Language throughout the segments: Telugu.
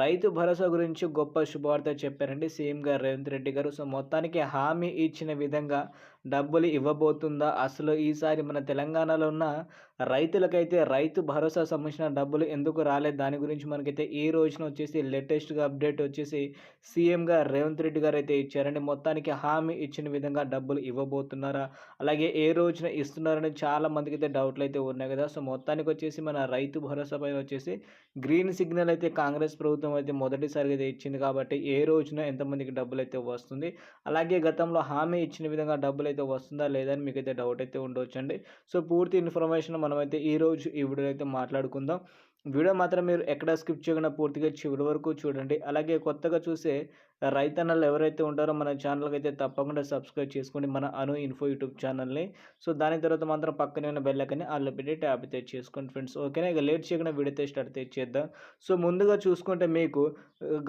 రైతు భరోసా గురించి గొప్ప శుభవార్త చెప్పారండి సీఎం గారు రేవంత్ రెడ్డి గారు. సో మొత్తానికి హామీ ఇచ్చిన విధంగా డబ్బులు ఇవ్వబోతుందా? అసలు ఈసారి మన తెలంగాణలో ఉన్న రైతులకైతే రైతు భరోసా సంబంధించిన డబ్బులు ఎందుకు రాలేదు? దాని గురించి మనకైతే ఈ రోజున వచ్చేసి లేటెస్ట్గా అప్డేట్ వచ్చేసి సీఎంగా రేవంత్ రెడ్డి గారు అయితే ఇచ్చారండి. మొత్తానికి హామీ ఇచ్చిన విధంగా డబ్బులు ఇవ్వబోతున్నారా? అలాగే ఏ రోజున ఇస్తున్నారని చాలా మందికి అయితే డౌట్లు అయితే ఉన్నాయి కదా. సో మొత్తానికి వచ్చేసి మన రైతు భరోసా పైన వచ్చేసి గ్రీన్ సిగ్నల్ అయితే కాంగ్రెస్ ప్రభుత్వం ప్రభుత్వం అయితే మొదటిసారిగా అయితే ఇచ్చింది కాబట్టి ఏ రోజున ఎంతమందికి డబ్బులు అయితే వస్తుంది అలాగే గతంలో హామీ ఇచ్చిన విధంగా డబ్బులు అయితే వస్తుందా లేదని మీకు అయితే డౌట్ అయితే ఉండవచ్చండి సో పూర్తి ఇన్ఫర్మేషన్ మనమైతే ఈ రోజు ఈ వీడియో అయితే మాట్లాడుకుందాం. వీడియో మాత్రం మీరు ఎక్కడ స్కిప్ చేయకుండా పూర్తిగా చివరి వరకు చూడండి. అలాగే కొత్తగా చూసే రైతన్నలు ఎవరైతే ఉంటారో మన ఛానల్కి అయితే తప్పకుండా సబ్స్క్రైబ్ చేసుకోండి మన అను ఇన్ఫో యూట్యూబ్ ఛానల్ని సో దాని తర్వాత మాత్రం పక్కనే ఉన్న బెల్లకని అల్లు పెట్టి ట్యాప్ అయితే చేసుకోండి ఫ్రెండ్స్ ఓకేనా? ఇక లేట్ చేయకుండా విడితే స్టార్ట్ అయితే చేద్దాం. సో ముందుగా చూసుకుంటే మీకు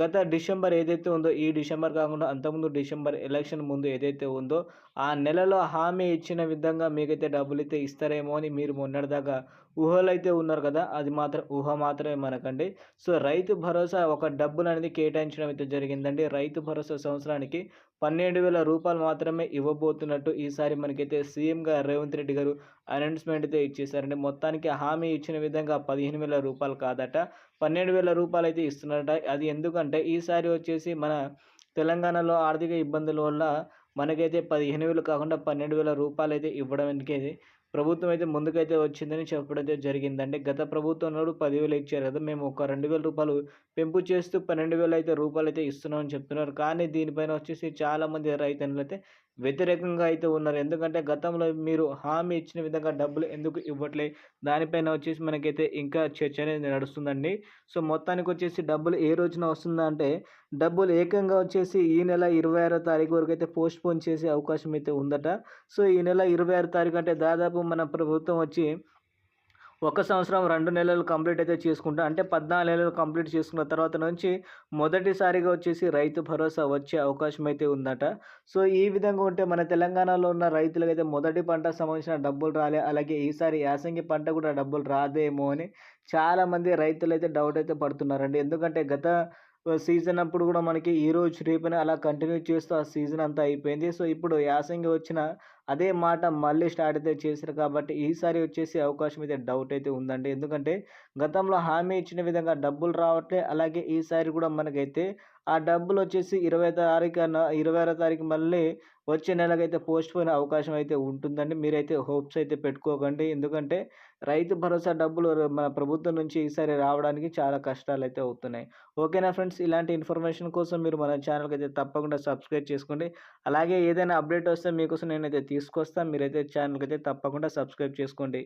గత డిసెంబర్ ఏదైతే ఉందో ఈ డిసెంబర్ కాకుండా అంతకుముందు డిసెంబర్ ఎలక్షన్ ముందు ఏదైతే ఉందో ఆ నెలలో హామీ ఇచ్చిన విధంగా మీకైతే డబ్బులు అయితే ఇస్తారేమో అని మీరు మొన్నటిదాకా ఊహలు అయితే ఉన్నారు కదా అది మాత్రం ఊహ మాత్రమే మనకండి. సో రైతు భరోసా ఒక డబ్బులు అనేది కేటాయించడం అయితే జరిగిందండి. రైతు భరోసా సంవత్సరానికి పన్నెండు వేల రూపాయలు మాత్రమే ఇవ్వబోతున్నట్టు ఈసారి మనకైతే సీఎంగా రేవంత్ రెడ్డి గారు అనౌన్స్మెంట్ అయితే ఇచ్చేసారండి మొత్తానికి హామీ ఇచ్చిన విధంగా పదిహేను వేల రూపాయలు కాదట పన్నెండు వేల రూపాయలు అయితే ఇస్తున్నారట. అది ఎందుకంటే ఈసారి వచ్చేసి మన తెలంగాణలో ఆర్థిక ఇబ్బందుల వల్ల మనకైతే పదిహేను వేలు కాకుండా పన్నెండు వేల రూపాయలు అయితే ఇవ్వడానికి ప్రభుత్వం అయితే ముందుకైతే వచ్చిందని చెప్పడం జరిగిందంటే జరిగిందండి. గత ప్రభుత్వంలో పదివేలు ఇచ్చారు కదా మేము ఒక రెండు వేల రూపాయలు పెంపు చేస్తూ పన్నెండు వేలు అయితే రూపాయలు అయితే ఇస్తున్నామని చెప్తున్నారు. కానీ దీనిపైన వచ్చేసి చాలామంది రైతన్నులు అయితే వ్యతిరేకంగా అయితే ఉన్నారు. ఎందుకంటే గతంలో మీరు హామీ ఇచ్చిన విధంగా డబ్బులు ఎందుకు ఇవ్వట్లే? దానిపైన వచ్చేసి మనకైతే ఇంకా చర్చ అనేది నడుస్తుందండి. సో మొత్తానికి వచ్చేసి డబ్బులు ఏ రోజున వస్తుందంటే డబ్బులు ఏకంగా వచ్చేసి ఈ నెల ఇరవై ఆరో తారీఖు వరకు అయితే పోస్ట్ పోన్ చేసే అవకాశం అయితే ఉందట. సో ఈ నెల ఇరవై ఆరు తారీఖు అంటే దాదాపు మన ప్రభుత్వం వచ్చి ఒక సంవత్సరం రెండు నెలలు కంప్లీట్ అయితే చేసుకుంటాం అంటే పద్నాలుగు నెలలు కంప్లీట్ చేసుకున్న తర్వాత నుంచి మొదటిసారిగా వచ్చేసి రైతు భరోసా వచ్చే అవకాశం అయితే ఉందట. సో ఈ విధంగా ఉంటే మన తెలంగాణలో ఉన్న రైతులకైతే మొదటి పంట సంబంధించిన డబ్బులు రాలే అలాగే ఈసారి యాసంగి పంట కూడా డబ్బులు రాదేమో అని చాలామంది రైతులు అయితే డౌట్ అయితే పడుతున్నారండి. ఎందుకంటే గత సీజన్ అప్పుడు కూడా మనకి ఈ రోజు రేపని అలా కంటిన్యూ చేస్తూ ఆ సీజన్ అంతా అయిపోయింది. సో ఇప్పుడు యాసంగి వచ్చిన అదే మాట మళ్ళీ స్టార్ట్ అయితే చేశారు కాబట్టి ఈసారి వచ్చేసి అవకాశం అయితే డౌట్ అయితే ఉందండి. ఎందుకంటే గతంలో హామీ ఇచ్చిన విధంగా డబ్బులు రావట్లే అలాగే ఈసారి కూడా మనకైతే ఆ డబ్బులు వచ్చేసి ఇరవై తారీఖు ఇరవై ఆరో తారీఖు మళ్ళీ వచ్చే నెలకైతే పోస్ట్ పోయిన అవకాశం అయితే ఉంటుందండి. మీరైతే హోప్స్ అయితే పెట్టుకోకండి. ఎందుకంటే రైతు భరోసా డబ్బులు మన ప్రభుత్వం నుంచి ఈసారి రావడానికి చాలా కష్టాలు అయితే అవుతున్నాయి. ఓకేనా ఫ్రెండ్స్ ఇలాంటి ఇన్ఫర్మేషన్ కోసం మీరు మన ఛానల్కి అయితే తప్పకుండా సబ్స్క్రైబ్ చేసుకోండి. అలాగే ఏదైనా అప్డేట్ వస్తే మీకోసం నేనైతే తీసుకొస్తాం. మీరైతే ఛానల్కి అయితే తప్పకుండా సబ్స్క్రైబ్ చేసుకోండి.